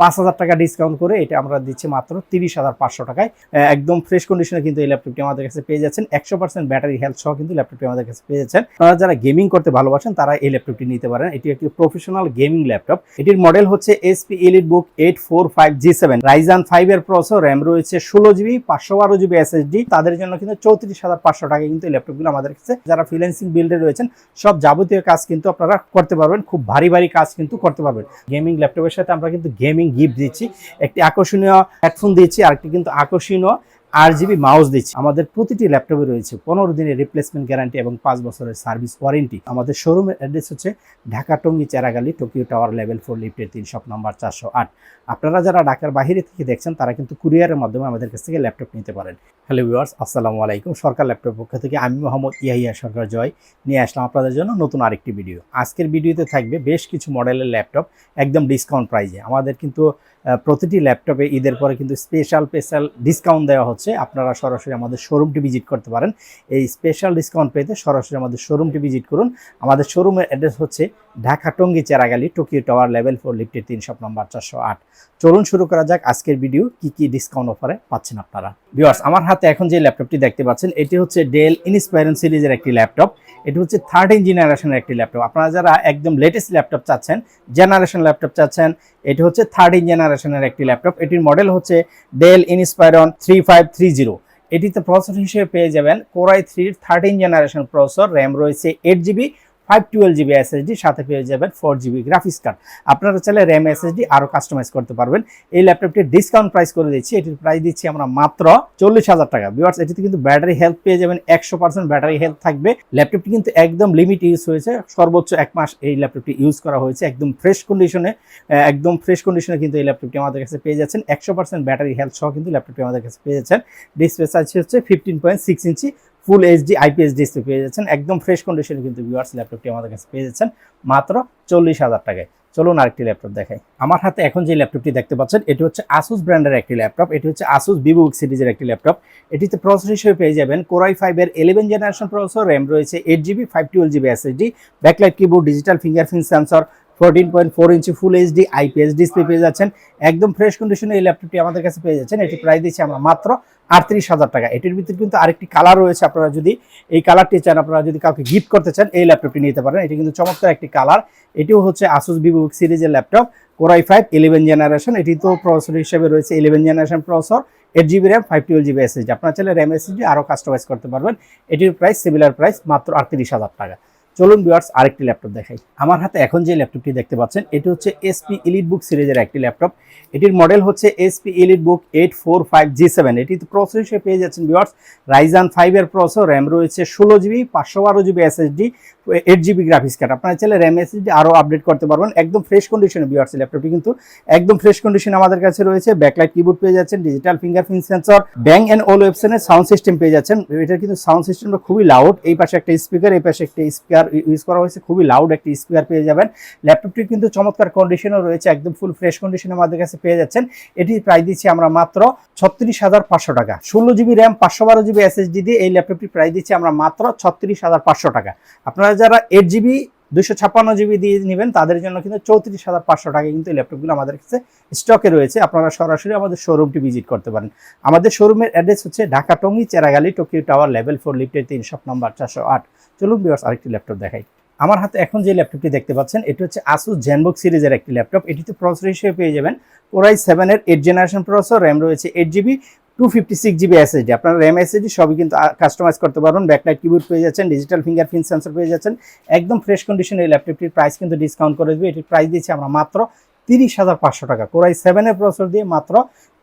পাঁচ হাজার টাকা ডিসকাউন্ট করে এটা আমরা দিচ্ছি মাত্র তিরিশ হাজার পাঁচশো টাকায়। একদম ফ্রেশ কন্ডিশনে কিন্তু এই ল্যাপটপটি আমাদের কাছে পেয়ে যাচ্ছেন। একশো পার্সেন্ট ব্যাটারি হেলথ সহ কিন্তু ল্যাপটপটি আমাদের কাছে পেয়ে যাচ্ছেন। আপনারা যারা গেমিং করতে ভালোবাসেন, তারা এই ল্যাপটপটি নিতে পারেন। এটি একটি প্রফেশনাল গেমিং ল্যাপটপ এটির মডেল হচ্ছে HP EliteBook eight four five G seven Ryzen five এর প্রসেসর র্যাম রয়েছে ষোলো জিবি পাঁচশো বারো জিবি এসএসডি তাদের জন্য কিন্তু চৌত্রিশ হাজার পাঁচশো টাকা কিন্তু এই ল্যাপটপগুলো আমাদের কাছে, যারা ফ্রিল্যান্সিং বিল্ডে রয়েছেন, সব যাবতীয় কাজ কিন্তু আপনারা করতে পারবেন। খুব ভারী ভারী কাজ কিন্তু করতে পারবেন। গেমিং ল্যাপটপের সাথে আমরা কিন্তু গেমিং গিফট দিচ্ছি। একটি আকর্ষণীয় হেডফোন দিচ্ছি আরেকটি কিন্তু আকর্ষণীয় আট জিবি মাউস দিচ্ছি। আমাদের প্রতিটি ল্যাপটপে রয়েছে পনেরো দিনের রিপ্লেসমেন্ট গ্যারান্টি এবং পাঁচ বছরের সার্ভিস ওয়ারেন্টি আমাদের শোরুমের অ্যাড্রেস হচ্ছে Dhaka Tongi Cheragali Tokyo tower level four লিফটের তিন শপ নম্বর চারশো আট। আপনারা যারা ঢাকার বাইরে থেকে দেখছেন, তারা কিন্তু কুরিয়ারের মাধ্যমে আমাদের কাছ থেকে ল্যাপটপ নিতে পারেন। হ্যালো ভিউয়ার্স আসসালামু আলাইকুম। সরকার ল্যাপটপ পক্ষ থেকে আমি মোহাম্মদ ইয়াহিয়া সরকার জয়। নিয়ে আসলাম আপনাদের জন্য নতুন আরেকটি ভিডিও আজকের ভিডিওতে থাকবে বেশ কিছু মডেলের ল্যাপটপ একদম ডিসকাউন্ট প্রাইজে আমাদের কিন্তু প্রতিটি ল্যাপটপে ঈদের পরে কিন্তু স্পেশাল স্পেশাল ডিসকাউন্ট দেওয়া হচ্ছে। আপনারা সরাসরি আমাদের শোরুমটি ভিজিট করতে পারেন। এই স্পেশাল ডিসকাউন্ট পেতে সরাসরি আমাদের শোরুমটি ভিজিট করুন। আমাদের শোরুমের অ্যাড্রেস হচ্ছে Dhaka Tongi Cheragali Tokyo tower level four লিফটের তিন নম্বর চারশো আট। চলুন শুরু করা যাক আজকের ভিডিও কি কি ডিসকাউন্ট অফারে পাচ্ছেন আপনারা। ভিউয়ার্স আমার হাতে এখন যে ল্যাপটপটি দেখতে পাচ্ছেন, এটি হচ্ছে ডেল ইনস্পাইরন সিরিজের একটি ল্যাপটপ এটি হচ্ছে থার্টিন জেনারেশনের একটি ল্যাপটপ আপনারা যারা একদম লেটেস্ট ল্যাপটপ চাচ্ছেন জেনারেশন ল্যাপটপ চাচ্ছেন, এটি হচ্ছে থার্টিন জেনারেশনের একটি ল্যাপটপ এটির মডেল হচ্ছে Dell Inspiron three five three zero এটিতে প্রসেসর হিসেবে পেয়ে যাবেন কোরাই থ্রির থার্টিন জেনারেশন প্রসেসর র্যাম রয়েছে eight GB five twelve GB SSD সাথে পেয়ে যাবেন ফোর জিবি গ্রাফিক্স কার্ড আপনারা চাইলে র্যাম এসএসডি আরও কাস্টমাইজ করতে পারবেন। এই ল্যাপটপটির ডিসকাউন্ট প্রাইস করে দিচ্ছি। এটির প্রাইস দিচ্ছি আমরা মাত্র চল্লিশ হাজার টাকা। বিওয়ার্স এটিতে কিন্তু ব্যাটারি হেলথ পেয়ে যাবেন একশো পার্সেন্ট ব্যাটারি হেলথ থাকবে। ল্যাপটপটি কিন্তু একদম লিমিট ইউজ হয়েছে। সর্বোচ্চ এক মাস এই ল্যাপটপটি ইউজ করা হয়েছে একদম ফ্রেশ কন্ডিশনে একদম ফ্রেশ কন্ডিশনে কিন্তু এই ল্যাপটপটি আমাদের কাছে পেয়ে যাচ্ছেন। একশো পার্সেন্ট ব্যাটারি হেলথ সহ কিন্তু ল্যাপটপটি আমাদের কাছে পেয়ে যাচ্ছেন। ডিসপ্লে সাইজ হচ্ছে fifteen point six inch full HD IPS display পেয়ে যাচ্ছেন। একদম ফ্রেশ কন্ডিশনে কিন্তু ভিউয়ার্স ল্যাপটপটি আমাদের কাছে পেয়ে যাচ্ছেন মাত্র চল্লিশ হাজার টাকায়। চলুন আরেকটি ল্যাপটপ দেখাই। আমার হাতে এখন যে ল্যাপটপটি দেখতে পাচ্ছেন, এটি হচ্ছে আসুস ব্র্যান্ডের একটি ল্যাপটপ এটি হচ্ছে আসুস ভিভো সিরিজের একটি ল্যাপটপ এটিতে প্রসেসর হিসেবে পেয়ে যাবেন কোরাই ফাইভের ইলেভেন জেনারেশন প্রসেসর র্যাম রয়েছে eight GB five twelve GB SSD backlight keyboard digital fingerprint sensor fourteen point four inch full HD IPS display পেয়ে যাচ্ছেন। একদম ফ্রেশ কন্ডিশনে এই ল্যাপটপটি আমাদের কাছে পেয়ে যাচ্ছেন। এটি প্রাইস দিচ্ছি আমরা মাত্র আটত্রিশ হাজার টাকা। এটির ভিতরে কিন্তু আরেকটি কালার রয়েছে। আপনারা যদি এই কালারটি চান, আপনারা যদি কাউকে গিফট করতে চান, এই ল্যাপটপটি নিতে পারেন। এটি কিন্তু চমৎকার একটি কালার এটিও হচ্ছে আসুস ভিভো সিরিজের laptop core i five eleven generation এটি তো প্রসেসর হিসেবে রয়েছে eleven generation processor eight GB RAM five twelve GB SSD আপনারা চাইলে র্যাম এসএসডি আরও কাস্টমাইজ করতে পারবেন। এটির প্রাইস সিমিলার প্রাইস মাত্র আটত্রিশ হাজার টাকা। চলুন ভিউয়ার্স আরেকটি ল্যাপটপ দেখাই। আমার হাতে এখন যে ল্যাপটপটি দেখতে পাচ্ছেন, এটি হচ্ছে এসপি ইলিট বুক সিরিজের একটি ল্যাপটপ এটির মডেল হচ্ছে SP Elite book eight four five G seven এটি প্রসেস হিসেবে পেয়ে যাচ্ছেন ভিউয়ার্স রাইজান ফাইভের প্রসেসর র্যাম রয়েছে ষোলো জিবি পাঁচশো বারো GB SSD eight GB graphics card আপনারা চাইলে র্যাম এসএসডি আরও আপডেট করতে পারবেন। একদম ফ্রেশ কন্ডিশনে ভিউয়ার্স ল্যাপটপটি কিন্তু একদম ফ্রেশ কন্ডিশনে আমাদের কাছে রয়েছে। ব্যাকলাইট কিবোর্ড পেয়ে যাচ্ছেন digital fingerprint sensor Bang and ওল ওয়েবসনের সাউন্ড সিস্টেম পেয়ে যাচ্ছেন। এটার কিন্তু সাউন্ড সিস্টেমটা খুবই লাউড এই পাশে একটা স্পিকার এই পাশে একটা স্পিকার ইউজ করা হয়েছে। খুবই লাউড একটা স্পিকার পেয়ে যাবেন। ল্যাপটপটি কিন্তু চমৎকার কন্ডিশনও রয়েছে। একদম ফুল ফ্রেশ কন্ডিশনে আমাদের কাছে পেয়ে যাচ্ছেন। এটি প্রাইস দিচ্ছি আমরা মাত্র ছত্রিশ হাজার পাঁচশো টাকা। ষোলো জিবি র্যাম পাঁচশো বারো জিবি এসএসডি দিয়ে এই ল্যাপটপটি প্রায় দিচ্ছি আমরা মাত্র ছত্রিশ হাজার পাঁচশো টাকা। আপনারা যারা এইট জিবি দুশো ছাপ্পান্ন জিবি দিয়ে নেবেন, তাদের জন্য কিন্তু চৌত্রিশ হাজার পাঁচশো টাকা কিন্তু ল্যাপটপগুলো আমাদের কাছে স্টকে রয়েছে। আপনারা সরাসরি আমাদের শোরুমটি ভিজিট করতে পারেন। আমাদের শোরুমের অ্যাড্রেস হচ্ছে Dhaka Tongi, Cheragali Tokyo tower level four লিফটের তিন শপ নম্বর চারশো আট। চলুন বিয়ার্স আরেকটি ল্যাপটপ দেখাই। আমার হাতে এখন যে ল্যাপটপটি দেখতে পাচ্ছেন, এটি হচ্ছে আসুস জেনবুক সিরিজের একটি ল্যাপটপ এটিতে প্রসেসর হিসেবে পেয়ে যাবেন কোরাই সেভেনের এইট জেনারেশন প্রসেসর র্যাম রয়েছে eight GB two fifty six GB SSD আপনার র্যাম এসএসডি সবই কিন্তু কাস্টমাইজ করতে পারবেন। ব্যাকলাইট কিবোর্ড পেয়ে যাচ্ছেন ডিজিটাল ফিঙ্গারপ্রিন্ট সেন্সর পেয়ে যাচ্ছেন। একদম ফ্রেশ কন্ডিশনে এই ল্যাপটপটির প্রাইস কিন্তু ডিসকাউন্ট করে দেবে। এটির প্রাইস দিচ্ছি আমরা মাত্র তিরিশ হাজার পাঁচশো টাকা। কোরাই সেভেনের প্রসেসর দিয়ে মাত্র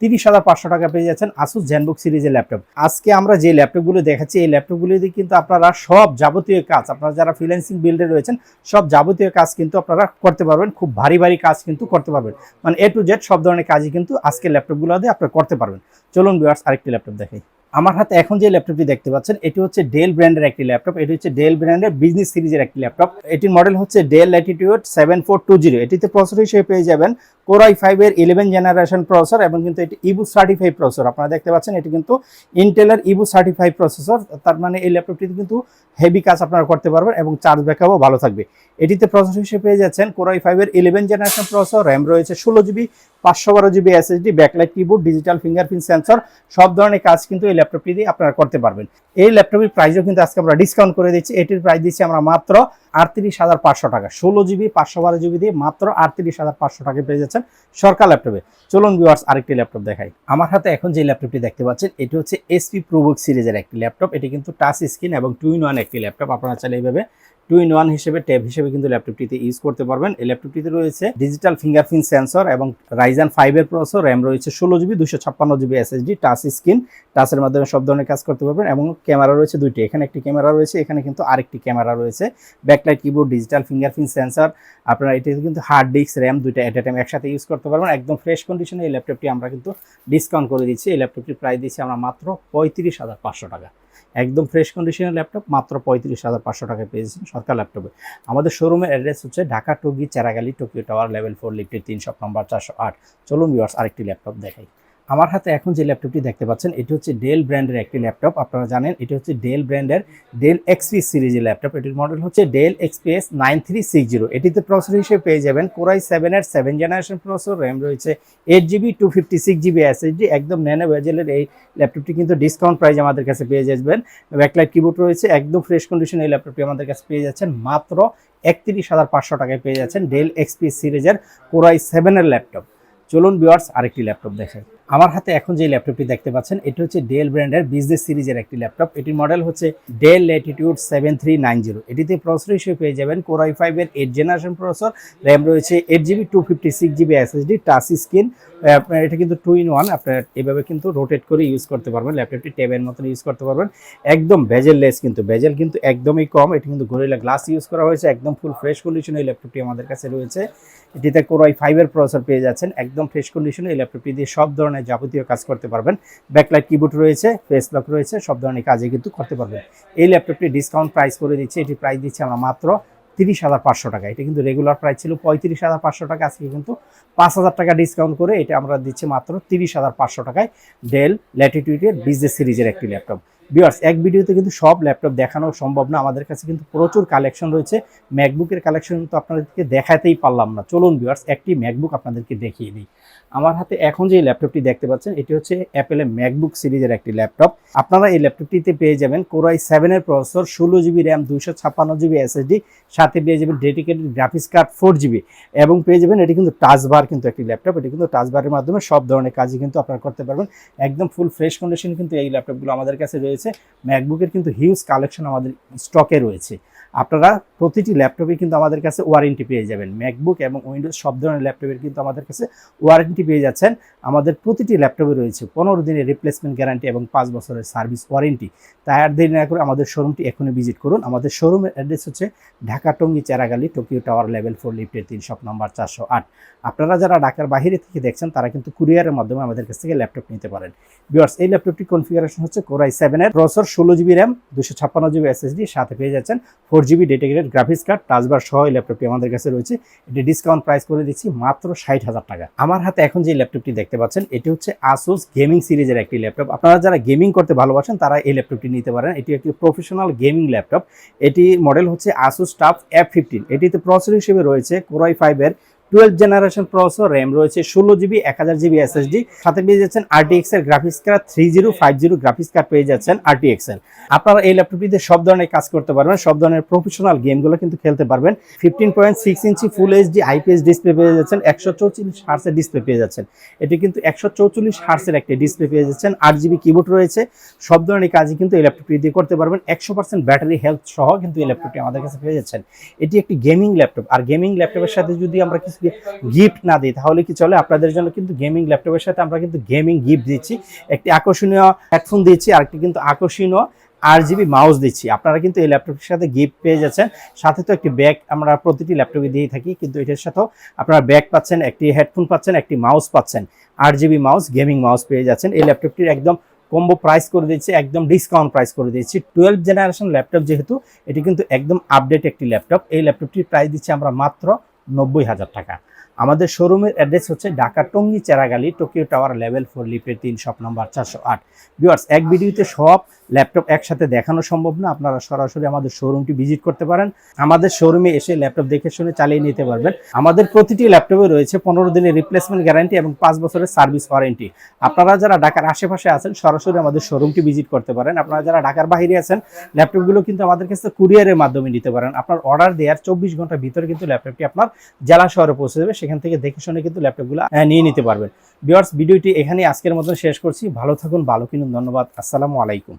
তিরিশ হাজার পাঁচশো টাকা পেয়ে যাচ্ছেন আসুস জেনবুক সিরিজের ল্যাপটপ আজকে আমরা যে ল্যাপটপগুলো দেখাচ্ছি, এই ল্যাপটপগুলো দিয়ে কিন্তু আপনারা সব যাবতীয় কাজ, আপনারা যারা ফ্রিল্যান্সিং বিল্ডে রয়েছেন, সব যাবতীয় কাজ কিন্তু আপনারা করতে পারবেন, খুব ভারী ভারী কাজ কিন্তু করতে পারবেন। মানে এ টু জেড সব ধরনের কাজই কিন্তু আজকে ল্যাপটপগুলো দিয়ে আপনারা করতে পারবেন। চলুন ভিউয়ার্স আরেকটি ল্যাপটপ দেখাই। আমার হাতে এখন যে ল্যাপটপটি দেখতে পাচ্ছেন, এটি হচ্ছে ডেল ব্র্যান্ডের একটি ল্যাপটপ। এটি হচ্ছে ডেল ব্র্যান্ডের বিজনেস সিরিজের একটি ল্যাপটপ। এটির মডেল হচ্ছে Dell Latitude seven four two zero এটিতে প্রসেসর হিসেবে পেয়ে যাবেন কোরাই ফাইভের ইলেভেন জেনারেশন প্রসেসর এবং কিন্তু এটি ইবু সার্টিফাইড প্রসেসর আপনারা দেখতে পাচ্ছেন, এটি কিন্তু ইন্টেলের ইবু সার্টিফাইড প্রসেসর তার মানে এই ল্যাপটপটিতে কিন্তু হেভি কাজ আপনারা করতে পারবেন এবং চার্জ ব্যাকআপও ভালো থাকবে। এটিতে প্রসেসর হিসেবে পেয়ে যাচ্ছেন কোরাই ফাইভের ইলেভেন জেনারেশন প্রসেসর র্যাম রয়েছে ষোলো জিবি পাঁচশো বারো GB SSD backlight keyboard digital fingerprint sensor সব ধরনের কাজ কিন্তু এই ল্যাপটপটি দিয়ে আপনারা করতে পারবেন। এই ল্যাপটপের প্রাইসও কিন্তু আজকে আমরা ডিসকাউন্ট করে দিচ্ছি। এটির প্রাইস দিচ্ছি আমরা মাত্র আটত্রিশ হাজার পাঁচশো টাকা। ষোলো জিবি, পাঁচশো বারো জিবি দিয়ে মাত্র আটত্রিশ হাজার পাঁচশো টাকা পেয়ে যাচ্ছেন সরকার ল্যাপটপে চলুন ভিউয়ার্স আরেকটি ল্যাপটপ দেখাই। আমার হাতে এখন যে ল্যাপটপটি দেখতে পাচ্ছেন, এটি হচ্ছে এসপি প্রোবুক সিরিজের একটি ল্যাপটপ এটি কিন্তু টাচ স্ক্রিন এবং টু ইন ওয়ান একটি ল্যাপটপ আপনারা চাইলে এইভাবে টু ইন ওয়ান হিসেবে ট্যাব হিসেবে কিন্তু ল্যাপটপটিতে ইউজ করতে পারবেন। এই ল্যাপটপটিতে রয়েছে ডিজিটাল ফিঙ্গারপ্রিন্ট সেন্সর এবং রাইজান ফাইভের প্রসেসর র্যাম রয়েছে ষোলো জিবি দুশো ছাপ্পান্ন জিবি এসএসডি টাচ স্ক্রিন টাচের মাধ্যমে সব ধরনের কাজ করতে পারবেন এবং ক্যামেরা রয়েছে দুইটি। এখানে একটি ক্যামেরা রয়েছে, এখানে কিন্তু আরেকটি ক্যামেরা রয়েছে। Backlight keyboard digital fingerprint sensor আপনারা এটিতে কিন্তু হার্ড ডিস্ক র্যাম দুইটা এট এ টাইম একসাথে ইউজ করতে পারবেন। একদম ফ্রেশ কন্ডিশনে এই ল্যাপটপটি আমরা কিন্তু ডিসকাউন্ট করে দিচ্ছি। এই ল্যাপটপটির প্রাইস দিচ্ছি আমরা মাত্র পঁয়ত্রিশ হাজার পাঁচশো টাকা। একদম ফ্রেশ কন্ডিশনের ল্যাপটপ মাত্র পঁয়ত্রিশ হাজার পাঁচশো টাকা পেয়েছেন সরকার ল্যাপটপে আমাদের শোরুমের অ্যাড্রেস হচ্ছে Dhaka টুগি Cheragali, Tokyo tower level four লিফটের তিন শপ নম্বর চারশো আট। চলুন ভিউয়ার্স আরেকটি ল্যাপটপ দেখাই। আমার হাতে এখন যে ল্যাপটপটি দেখতে পাচ্ছেন, এটি হচ্ছে ডেল ব্র্যান্ডের একটি ল্যাপটপ। আপনারা জানেন, এটি হচ্ছে ডেল ব্র্যান্ডের ডেল এক্সপি সিরিজের ল্যাপটপ। এটির মডেল হচ্ছে Dell XPS nine three six zero এটিতে প্রসেসর হিসেবে পেয়ে যাবেন কোরাই সেভেনের সেভেন জেনারেশন প্রসেসর র্যাম রয়েছে eight GB two fifty six GB SSD একদম ন্যানো ভেজেলের এই ল্যাপটপটি কিন্তু ডিসকাউন্ট প্রাইজ আমাদের কাছে পেয়ে যাবেন। ব্যাকলাইট কিবোর্ড রয়েছে, একদম ফ্রেশ কন্ডিশন এই ল্যাপটপটি আমাদের কাছে পেয়ে যাচ্ছেন। মাত্র একত্রিশ হাজার পাঁচশো টাকায় পেয়ে যাচ্ছেন ডেল এক্সপি সিরিজের কোরাই সেভেনের ল্যাপটপ। চলুন বিওয়ার্স আরেকটি ল্যাপটপ দেখাই। আমার হাতে এখন যে ল্যাপটপটি দেখতে পাচ্ছেন, এটি হচ্ছে ডেল ব্র্যান্ডের বিজনেস সিরিজের একটি ল্যাপটপ। এটির মডেল হচ্ছে Dell Latitude seven three nine zero এটিতে প্রসেসর হিসেবে পেয়ে যাবেন কোরাই ফাইভের এইট জেনারেশন প্রসেসর র্যাম রয়েছে eight GB two fifty six GB SSD touch screen আপনার এটা কিন্তু টু ইন ওয়ান আপনার এভাবে কিন্তু রোটেট করে ইউজ করতে পারবেন। ল্যাপটপটি টেবের মতন ইউজ করতে পারবেন। একদম বেজেল লেস কিন্তু বেজেল কিন্তু একদমই কম। এটি কিন্তু গরিলা গ্লাস ইউজ করা হয়েছে। একদম ফুল ফ্রেশ কন্ডিশনে এই ল্যাপটপটি আমাদের কাছে রয়েছে। এটিতে কোরাই ফাইভের প্রসেসর পেয়ে যাচ্ছেন। একদম ফ্রেশ কন্ডিশনে এই ল্যাপটপটি দিয়ে সব ধরনের যাবতীয় কাজ করতে পারবেন। ব্যাকলাইট কিবোর্ড রয়েছে ফেস লক রয়েছে, সব ধরনের কাজে কিন্তু করতে পারবেন। এই ল্যাপটপটি ডিসকাউন্ট প্রাইস করে দিচ্ছে এটি প্রাইস দিচ্ছে আমরা মাত্র তিরিশ হাজার পাঁচশো টাকা। এটা কিন্তু রেগুলার প্রাইস ছিল পঁয়ত্রিশ হাজার পাঁচশো টাকা, আজকে কিন্তু পাঁচ হাজার টাকা ডিসকাউন্ট করে এটা আমরা দিচ্ছি মাত্র তিরিশ হাজার পাঁচশো টাকায় ডেল ল্যাটিটিউডের বিজনেস সিরিজের একটি ল্যাপটপ বিয়ার্স এক ভিডিওতে কিন্তু সব ল্যাপটপ দেখানো সম্ভব না। আমাদের কাছে কিন্তু প্রচুর কালেকশন রয়েছে। ম্যাকবুকের কালেকশন কিন্তু আপনাদেরকে দেখাতেই পারলাম না। চলুন বিয়ার্স একটি ম্যাকবুক আপনাদেরকে দেখিয়ে দিই। আমার হাতে এখন যে ল্যাপটপটি দেখতে পাচ্ছেন, এটি হচ্ছে অ্যাপেলের ম্যাকবুক সিরিজের একটি ল্যাপটপ। আপনারা এই ল্যাপটপটিতে পেয়ে যাবেন কোরাই সেভেনের প্রসেসর ষোলো জিবি র্যাম দুশো ছাপ্পান্ন জিবি এসএসডি সাথে পেয়ে যাবেন dedicated graphics card four GB এবং পেয়ে যাবেন এটি কিন্তু টাচ বার কিন্তু একটি ল্যাপটপ। এটি কিন্তু টাচ বারের মাধ্যমে সব ধরনের কাজই কিন্তু আপনারা করতে পারবেন। একদম ফুল ফ্রেশ কন্ডিশন কিন্তু এই ল্যাপটপগুলো আমাদের কাছে রয়েছে। ম্যাকবুকের কিন্তু হিউজ কালেকশন আমাদের স্টকে রয়েছে। আপনারা প্রতিটি ল্যাপটপে কিন্তু আমাদের কাছে ওয়ারেন্টি পেয়ে যাবেন। ম্যাকবুক এবং উইন্ডোজ সব ধরনের ল্যাপটপের কিন্তু আমাদের কাছে ওয়ারেন্টি পেয়ে যাচ্ছেন। আমাদের প্রতিটি ল্যাপটপে রয়েছে পনেরো দিনের রিপ্লেসমেন্ট গ্যারান্টি এবং পাঁচ বছরের সার্ভিস ওয়ারেন্টি তাই আর দেরি না করে আমাদের শোরুমটি এখনই ভিজিট করুন। আমাদের শোরুমের অ্যাড্রেস হচ্ছে Dhaka Tongi Cheragali Tokyo tower level four লিফটের তিন শপ নম্বর চারশো আট। আপনারা যারা ঢাকার বাইরে থেকে দেখছেন, তারা কিন্তু কুরিয়ারের মাধ্যমে আমাদের কাছ থেকে ল্যাপটপ নিতে পারেন। বিয়ার্স এই ল্যাপটপটি কনফিগারেশন হচ্ছে কোরাই সেভেনের প্রসেসর ষোলো জিবি র্যাম দুশো ছাপ্পান্ন জিবি এসএসডি সাথে পেয়ে যাচ্ছেন four GB dedicated graphics card touch bar সহ এই ল্যাপটপটি আমাদের কাছে রয়েছে। এটি ডিসকাউন্ট প্রাইস করে দিচ্ছি মাত্র ষাট হাজার টাকা। আমার হাতে এখন যে ল্যাপটপটি দেখতে পাচ্ছেন, এটি হচ্ছে আসুস গেমিং সিরিজের একটি ল্যাপটপ আপনারা যারা গেমিং করতে ভালোবাসেন, তারা এই ল্যাপটপটি নিতে পারেন। এটি একটি প্রফেশনাল গেমিং ল্যাপটপ এটি মডেল হচ্ছে আসুস টাফ এফ ফিফটিন এটিতে প্রসেসর হিসেবে রয়েছে কোরাই ফাইভের টুয়েলভ জেনারেশন প্রসেসর র্যাম রয়েছে, ষোলো জিবি, এক হাজার জিবি এসএসডি সাথে পেয়ে যাচ্ছেন আরটিএক্স এর graphics card three zero five zero graphics card পেয়ে যাচ্ছেন আরটিএক্স এর। আপনারা এই ল্যাপটপটিতে সব ধরনের কাজ করতে পারবেন, সব ধরনের প্রফেশনাল গেমগুলো কিন্তু খেলতে পারবেন। Fifteen point six inch full HD IPS display পেয়ে যাচ্ছেন, একশো চৌচল্লিশ হার্সের ডিসপ্লে পেয়ে যাচ্ছেন। এটি কিন্তু একশো চৌচল্লিশ হার্সের একটি ডিসপ্লে পেয়ে যাচ্ছেন, আট জিবি কিবোর্ড রয়েছে। সব ধরনের কাজই কিন্তু এই ল্যাপটপটি দিয়ে করতে পারবেন, একশো পার্সেন্ট ব্যাটারি হেলথ সহ কিন্তু এই ল্যাপটপটি আমাদের কাছে পেয়ে যাচ্ছেন। এটি একটি গেমিং ল্যাপটপ, আর গেমিং ল্যাপটপের সাথে যদি আমরা কিছু গিফট না দিই, তাহলে কি চলে? আপনাদের জন্য কিন্তু গেমিং ল্যাপটপের সাথে আমরা কিন্তু গেমিং গিফট দিচ্ছি। একটি আকর্ষণীয় হেডফোন দিচ্ছি আর একটি কিন্তু আকর্ষণীয় আর জিবি মাউস দিচ্ছি। আপনারা কিন্তু এই ল্যাপটপের সাথে গিফট পেয়ে যাচ্ছেন। সাথে তো একটি ব্যাগ আমরা প্রতিটি ল্যাপটপে দিয়ে থাকি, কিন্তু এটার সাথেও আপনারা ব্যাগ পাচ্ছেন, একটি হেডফোন পাচ্ছেন, একটি মাউস পাচ্ছেন। আট জিবি মাউস গেমিং মাউস পেয়ে যাচ্ছেন। এই ল্যাপটপটির একদম কম্বো প্রাইস করে দিচ্ছি, একদম ডিসকাউন্ট প্রাইস করে দিচ্ছি। টুয়েলভ জেনারেশন ল্যাপটপ যেহেতু, এটি কিন্তু একদম আপডেট একটি ল্যাপটপ এই ল্যাপটপটির প্রাইস দিচ্ছি আমরা মাত্র নব্বই হাজার টাকা। আমাদের শোরুমের অ্যাড্রেস হচ্ছে Dhaka Tongi Cheragali Tokyo tower level four লিফের তিন শপ নাম্বার চারশো আট। ভিউয়ার্স এক ভিডিওতে সব ল্যাপটপ একসাথে দেখানো সম্ভব না, আপনারা সরাসরি আমাদের শোরুমটি ভিজিট করতে পারেন। আমাদের শোরুমে এসে ল্যাপটপ দেখে শুনে চালিয়ে নিতে পারবেন। আমাদের প্রতিটি ল্যাপটপে রয়েছে পনেরো দিনের রিপ্লেসমেন্ট গ্যারান্টি এবং পাঁচ বছরের সার্ভিস ওয়ারেন্টি আপনারা যারা ঢাকার আশেপাশে আছেন, সরাসরি আমাদের শোরুমটি ভিজিট করতে পারেন। আপনারা যারা ঢাকার বাইরে আছেন ল্যাপটপগুলো কিন্তু আমাদের কাছে কুরিয়ারের মাধ্যমে নিতে পারেন। আপনার অর্ডার দেওয়ার চব্বিশ ঘণ্টার ভিতরে কিন্তু ল্যাপটপটি আপনার জেলা শহরে পৌঁছে যাবে, সেখান থেকে দেখে শুনে কিন্তু ল্যাপটপগুলো নিয়ে নিতে পারবেন। বিওয়ার্স ভিডিওটি এখানে আজকের মতন শেষ করছি। ভালো থাকুন, ভালো কিনুন, ধন্যবাদ। আসসালামু আলাইকুম।